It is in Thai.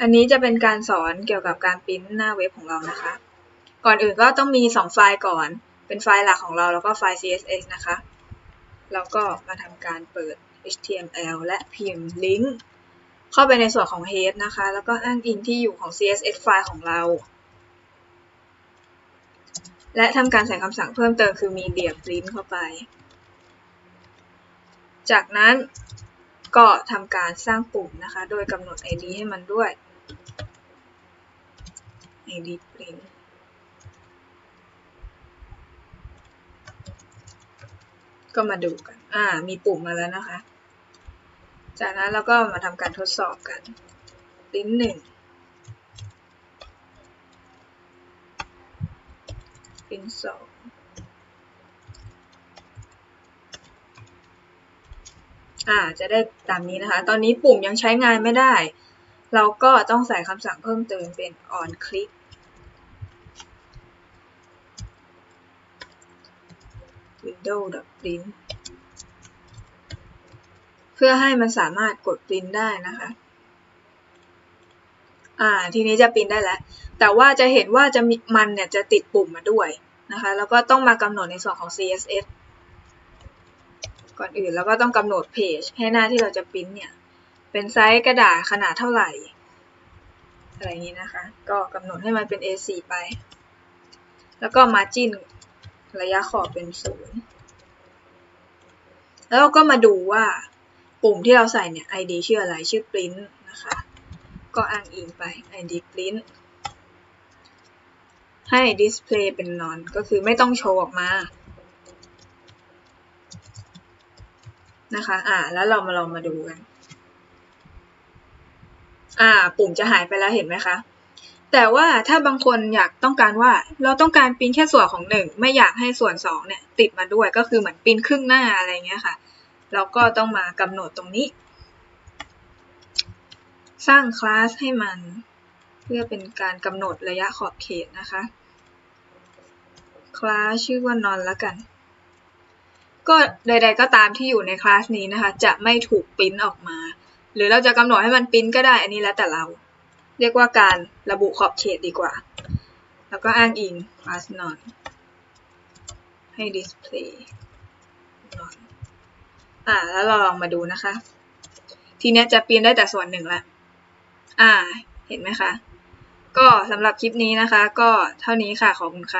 อันนี้จะเป็นการสอนเกี่ยวกับการปริ้นหน้าเว็บของเรานะคะ ก่อนอื่นก็ต้องมี 2 ไฟล์ก่อน เป็นไฟล์หลักของเราแล้วก็ไฟล์ CSS นะคะ แล้วก็มาทำการเปิด HTML และพิมพ์ลิงก์เข้าไปในส่วนของ head นะคะ แล้วก็อ้างอิงที่อยู่ของ CSS ไฟล์ของเรา และทำการใส่คำสั่งเพิ่มเติมคือ media print เข้าไป จากนั้นก็ทำการสร้างปุ่มนะคะ โดยกำหนด id ให้มันด้วย id print ก็มาดูกัน อ่า มีปุ่มมาแล้วนะคะ จากนั้นเราก็มาทำการทดสอบกัน print หนึ่ง print สองอ่า จะได้ตามนี้นะคะ ตอนนี้ปุ่มยังใช้งานไม่ได้ เราก็ต้องใส่คำสั่งเพิ่มเติมเป็น on click window print เพื่อให้มันสามารถกดปริ้นได้นะคะ อ่า ทีนี้จะปริ้นได้แล้ว แต่ว่าจะเห็นว่าจะมีมันเนี่ยจะติดปุ่มมาด้วยนะคะ แล้วก็ต้องมากำหนดในส่วนของ CSS ก่อนอื่นเราก็ต้องกำหนดเพจให้หน้าที่เราจะปริ้นเนี่ย เป็นไซส์กระดาษขนาดเท่าไหร่ อะไรอย่างนี้นะคะ ก็กำหนดให้มันเป็น A4 ไป แล้วก็ margin ระยะขอบเป็นศูนย์แล้วก็มาดูว่าปุ่มที่เราใส่เนี่ย ID ชื่ออะไรชื่อ print นะคะ ก็อ้างอิงไป ID print ให้ display เป็น non ก็คือไม่ต้องโชว์ออกมานะคะ อ่า แล้วเรามาลองมาดูกัน อ่า ปุ่มจะหายไปแล้วเห็นไหมคะ แต่ว่าถ้าบางคนอยากต้องการว่าเราต้องการปริ้นแค่ส่วนของหนึ่งไม่อยากให้ส่วนสองเนี่ยติดมาด้วยก็คือเหมือนปริ้นครึ่งหน้าอะไรเงี้ยค่ะ เราก็ต้องมากำหนดตรงนี้ สร้างคลาสให้มัน เพื่อเป็นการกำหนดระยะขอบเขตนะคะคลาสชื่อว่านอนแล้วกัน ก็ใด ๆ ก็ตามที่อยู่ในคลาสนี้นะคะ จะไม่ถูกปริ้นออกมา หรือเราจะกำหนดให้มันปริ้นก็ได้ อันนี้แล้วแต่เรา เรียกว่าการระบุขอบเขตดีกว่า แล้วก็อ้างอิง class none ให้ display none อ่า แล้วเราลองมาดูนะคะ ทีนี้จะปริ้นได้แต่ส่วนหนึ่งละ อ่า เห็นไหมคะ ก็สำหรับคลิปนี้นะคะ ก็เท่านี้ค่ะ ขอบคุณค่ะ